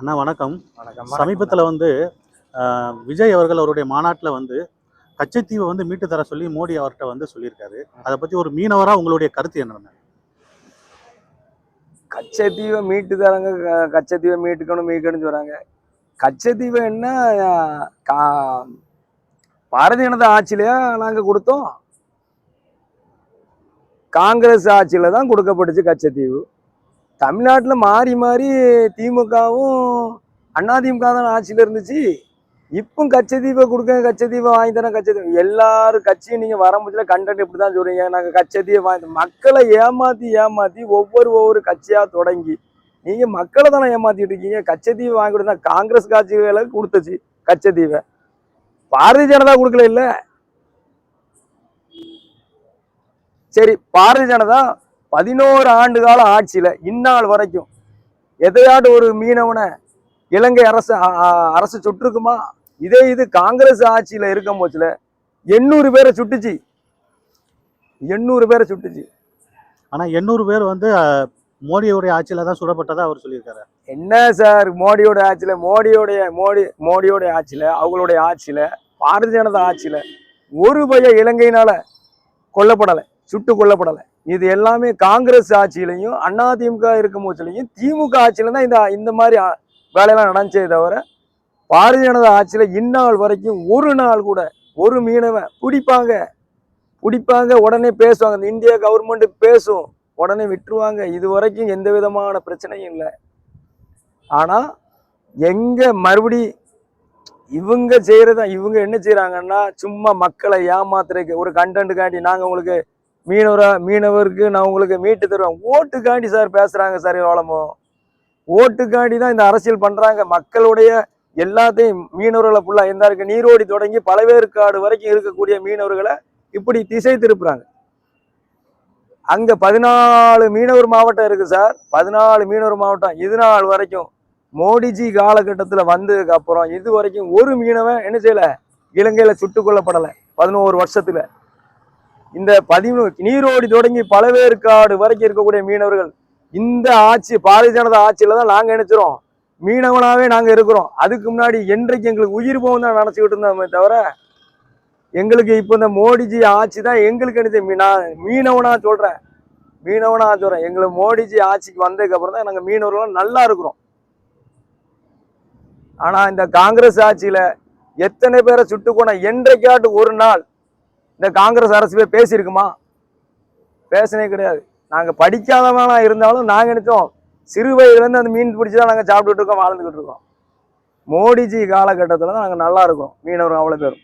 அண்ணா வணக்கம். வணக்கம் சமீபத்தில் வந்து விஜய் அவர்கள் அவருடைய மாநாட்டில் வந்து கச்சத்தீவை வந்து மீட்டு தர சொல்லி மோடி அவர்கிட்ட வந்து சொல்லியிருக்காரு. அதை பற்றி ஒரு மீனவரா உங்களுடைய கருத்து என்ன கச்சத்தீவை மீட்டு தராங்க கச்சத்தீவை மீட்டுக்கணும் மீட்கணும்னு சொல்றாங்க. கச்சத்தீவை என்ன கா- பாரதிய ஜனதா ஆட்சியிலையா நாங்கள் கொடுத்தோம்? காங்கிரஸ் ஆட்சியில தான் கொடுக்கப்பட்டுச்சு கச்சத்தீவு தமிழ்நாட்டில் மாறி மாறி திமுகவும் அதிமுக தான் ஆட்சியில் இருந்துச்சு. இப்போ கச்சத்தீவை கொடுக்க கச்சத்தீவை வாங்கி தரேன் கச்சதீபம் எல்லாரும் கட்சியும் நீங்கள் வரம்புல கண்டென்ட் இப்படி தான் சொல்கிறீங்க நாங்கள் கச்சத்தீவை வாங்கி மக்களை ஏமாற்றி ஏமாற்றி ஒவ்வொரு ஒவ்வொரு கட்சியாக தொடங்கி நீங்கள் மக்களை தானே ஏமாற்றிட்டு இருக்கீங்க. கச்சதீவை வாங்கி கொடுத்தா காங்கிரஸ் கட்சிகளுக்கு கொடுத்துச்சு கச்சதீவை பாரதிய ஜனதா கொடுக்கல இல்லை? சரி பாரதிய ஜனதா பதினோரு ஆண்டு கால ஆட்சியில இந்நாள் வரைக்கும் எதையாட்டு ஒரு மீனவனை இலங்கை அரசு அரசு சுட்டிருக்குமா? இதே இது காங்கிரஸ் ஆட்சியில இருக்கும் போச்சுல எண்ணூறு பேரை சுட்டுச்சு. எண்ணூறு பேரை சுட்டுச்சு. ஆனால் எண்ணூறு பேர் வந்து மோடியோடைய ஆட்சியில் தான் சுடப்பட்டதா அவர் சொல்லியிருக்காரு. என்ன சார் மோடியோட ஆட்சியில மோடியோடைய மோடி மோடியோடைய ஆட்சியில அவங்களுடைய ஆட்சியில பாரதிய ஜனதா ஆட்சியில ஒரு பைய இலங்கையினால கொல்லப்படலை சுட்டு கொல்லப்படலை. இது எல்லாமே காங்கிரஸ் ஆட்சியிலையும் அதிமுக இருக்கும் போச்சுலையும் திமுக ஆட்சியில தான் இந்த இந்த மாதிரி வேலையெல்லாம் நடந்துச்சே தவிர பாரதிய ஜனதா ஆட்சியில் இந்நாள் வரைக்கும் ஒரு நாள் கூட ஒரு மீனவன் பிடிப்பாங்க. பிடிப்பாங்க உடனே பேசுவாங்க. இந்த இந்திய கவர்மெண்ட் பேசும். உடனே விட்டுருவாங்க. இது வரைக்கும் எந்த விதமான பிரச்சனையும் இல்லை. ஆனால் எங்கே மறுபடி இவங்க செய்யறத இவங்க என்ன செய்கிறாங்கன்னா சும்மா மக்களை ஏமாத்துறதுக்கு ஒரு கண்டென்ட் காட்டி நாங்கள் உங்களுக்கு மீனவராக மீனவருக்கு நான் உங்களுக்கு மீட்டு தருவேன். ஓட்டுக்காண்டி சார் பேசுகிறாங்க சார் எவ்வளமோ ஓட்டுக்காண்டி தான் இந்த அரசியல் பண்ணுறாங்க மக்களுடைய எல்லாத்தையும் மீனவர்களை ஃபுல்லாக எந்த இருக்கு. நீரோடி தொடங்கி பழவேற்காடு வரைக்கும் இருக்கக்கூடிய மீனவர்களை இப்படி திசை திருப்புறாங்க. அங்கே பதினாலு மீனவர் மாவட்டம் இருக்குது சார். பதினாலு மீனவர் மாவட்டம். இது நாள் வரைக்கும் மோடிஜி காலகட்டத்தில் வந்ததுக்கு அப்புறம் இது வரைக்கும் ஒரு மீனவன் என்ன செய்யலை? இலங்கையில் சுட்டுக் கொல்லப்படலை. பதினோரு வருஷத்தில். இந்த பதிமூணு நீரோடி தொடங்கி பழவேற்காடு வரைக்கும் இருக்கக்கூடிய மீனவர்கள் இந்த ஆட்சி பாரதிய ஜனதா ஆட்சியில தான் நாங்கள் நினைச்சிரோம் மீனவனாவே நாங்கள் இருக்கிறோம். அதுக்கு முன்னாடி என்றைக்கு எங்களுக்கு உயிர் போகும் தான் நினச்சிக்கிட்டு இருந்தோமே தவிர எங்களுக்கு இப்போ இந்த மோடிஜி ஆட்சி தான் எங்களுக்கு நினைச்ச மீனா நான் மீனவனா மீனவனாக மீனவனா சொல்கிறேன் எங்களுக்கு மோடிஜி ஆட்சிக்கு வந்ததுக்கு அப்புறம் தான் நாங்கள் மீனவர்களும் நல்லா இருக்கிறோம். ஆனால் இந்த காங்கிரஸ் ஆட்சியில் எத்தனை பேரை சுட்டுக்கோனா என்றைக்காட்டு ஒரு நாள் இந்த காங்கிரஸ் அரசு போய் பேசியிருக்குமா? பேசினே கிடையாது. நாங்கள் படிக்காதவனா இருந்தாலும் நாங்கள் நினைச்சோம் சிறு வயதுலேருந்து அந்த மீன் பிடிச்சி தான் நாங்கள் சாப்பிட்டுட்டு இருக்கோம் வாழ்ந்துகிட்டு இருக்கோம். மோடிஜி காலகட்டத்தில் தான் நாங்கள் நல்லா இருக்கோம். மீனவர் அவ்வளோ பேரும்.